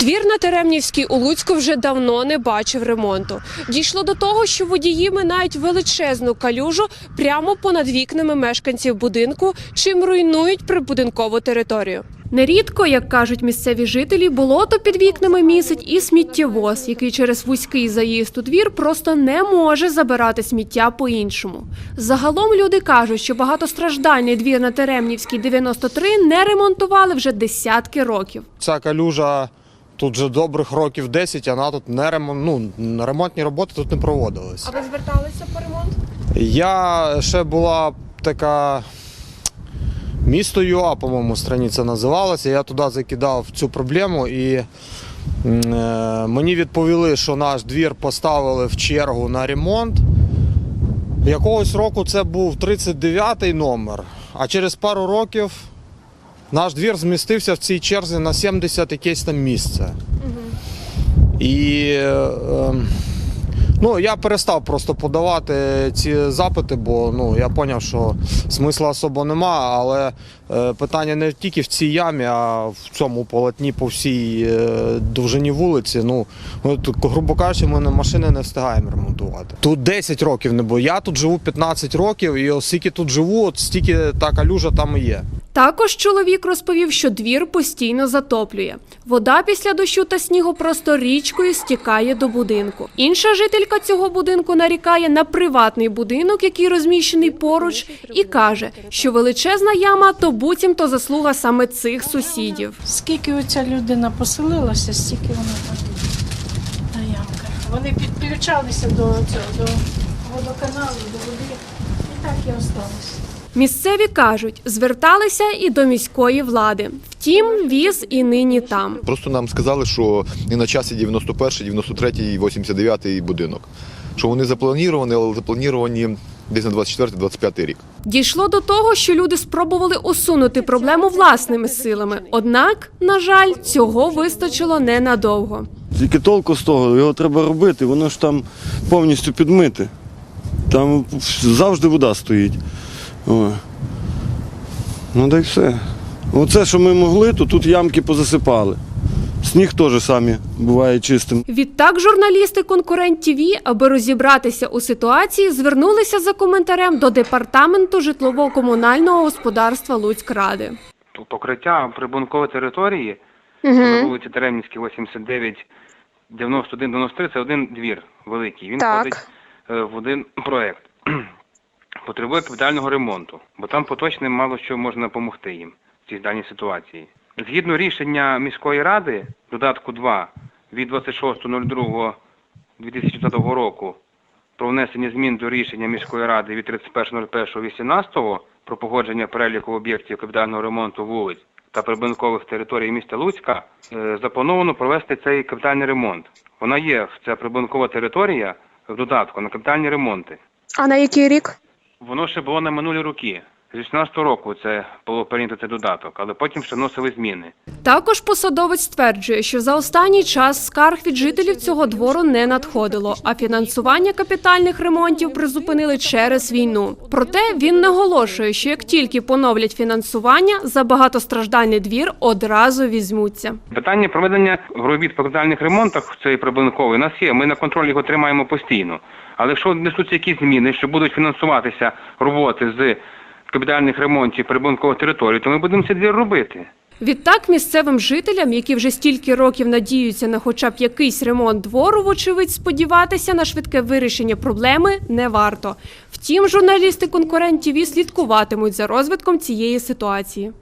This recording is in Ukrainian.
Двір на Теремнівській у Луцьку вже давно не бачив ремонту. Дійшло до того, що водії минають величезну калюжу прямо понад вікнами мешканців будинку, чим руйнують прибудинкову територію. Нерідко, як кажуть місцеві жителі, болото під вікнами місить і сміттєвоз, який через вузький заїзд у двір просто не може забирати сміття по-іншому. Загалом люди кажуть, що багатостраждальний двір на Теремнівській 93 не ремонтували вже десятки років. Ця калюжа тут вже добрих років 10, а вона тут не ремон... ну, ремонтні роботи тут не проводились. ви зверталися по ремонту? Я ще була така місто ЮА, по-моєму, страниця називалася. Я туди закидав цю проблему і е, мені відповіли, що наш двір поставили в чергу на ремонт. Якогось року це був 39-й номер, а через пару років наш двір змістився в цій черзі на 70 якесь там місце. І е, ем, ну, я перестав просто подавати ці запити, бо ну, я зрозумів, що смисла особо нема, але е, питання не тільки в цій ямі, а в цьому полотні по всій е, довжині вулиці. Ну, тут, грубо кажучи, ми на машини не встигаємо ремонтувати. Тут 10 років не було. Я тут живу 15 років, і оскільки тут живу, от стільки та калюжа там і є. Також чоловік розповів, що двір постійно затоплює. Вода після дощу та снігу просто річкою стікає до будинку. Інша жителька цього будинку нарікає на приватний будинок, який розміщений поруч, і каже, що величезна яма то буцімто заслуга саме цих сусідів. Скільки оця людина поселилася, стільки вона там на ямка. Вони підключалися до цього до водоканалу, до води, і так і осталося. Місцеві кажуть, зверталися і до міської влади. Втім, віз і нині там. Просто нам сказали, що не на часі 91, 93 і 89 будинок. Що вони заплановані, але заплановані десь на 24-25 рік. Дійшло до того, що люди спробували усунути проблему власними силами. Однак, на жаль, цього вистачило ненадовго. Тільки толку з того, його треба робити, воно ж там повністю підмите. Там завжди вода стоїть. О. Ну да й все. Оце, що ми могли, то тут ямки позасипали. Сніг теж самі буває чистим. Відтак, журналісти конкурент ТВ, аби розібратися у ситуації, звернулися за коментарем до департаменту житлово-комунального господарства Луцькради. П- покриття прибункової території на вулиці Теремнівській, 89, 91, 93 – це один двір великий. Він входить е, в один проект. Потребує капітального ремонту, бо там поточним мало що можна допомогти їм в цій даній ситуації. Згідно рішення міської ради, додатку 2 від 26.02.2020 року про внесення змін до рішення міської ради від 31.01.18 про погодження переліку об'єктів капітального ремонту вулиць та прибудинкових територій міста Луцька е, заплановано провести цей капітальний ремонт. Вона є ця прибудинкова територія в додатку на капітальні ремонти. А на який рік? Воно ще було на минулі роки. З 16 року це було прийнято цей додаток, але потім ще вносили зміни. Також посадовець стверджує, що за останній час скарг від жителів цього двору не надходило, а фінансування капітальних ремонтів призупинили через війну. Проте він наголошує, що як тільки поновлять фінансування, за багатостраждальний двір одразу візьмуться. Питання проведення робіт по капітальних ремонтах цієї прибудинкової у нас є. Ми на контролі його тримаємо постійно. Але якщо несуться якісь зміни, що будуть фінансуватися роботи з капітальних ремонтів прибункових територій, то ми будемо цей двір робити. Відтак місцевим жителям, які вже стільки років надіються на хоча б якийсь ремонт двору, вочевидь, сподіватися на швидке вирішення проблеми не варто. Втім, журналісти конкурентів і слідкуватимуть за розвитком цієї ситуації.